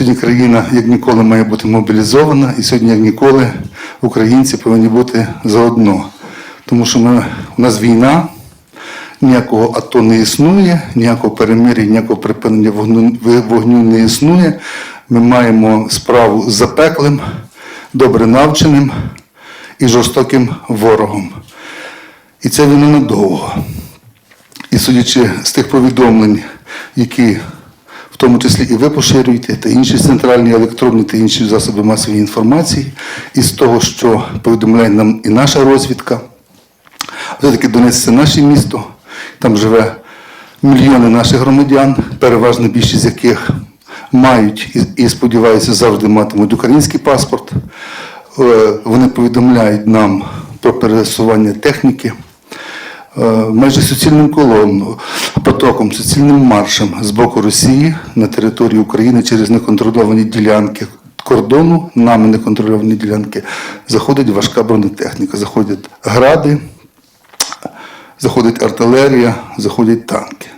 Сьогодні країна як ніколи має бути мобілізована, і сьогодні, як ніколи, українці повинні бути заодно. Тому що ми, у нас війна, ніякого АТО не існує, ніякого перемир'я, ніякого припинення вогню, вогню не існує. Ми маємо справу з запеклим, добре навченим і жорстоким ворогом. І це війна надовго. І судячи з тих повідомлень, які тому числі і ви поширюєте, та інші центральні електронні та інші засоби масової інформації, і з того, що повідомляє нам і наша розвідка, все-таки Донець це наше місто, там живе мільйони наших громадян, переважна більшість з яких мають і, і сподіваюся, завжди матимуть український паспорт. Е, Вони повідомляють нам про пересування техніки. Е, майже суцільним колоном, потоком, суцільним маршем з боку Росії на території України через неконтрольовані ділянки кордону, нами неконтрольовані ділянки, заходить важка бронетехніка, заходять гради, заходить артилерія, заходять танки.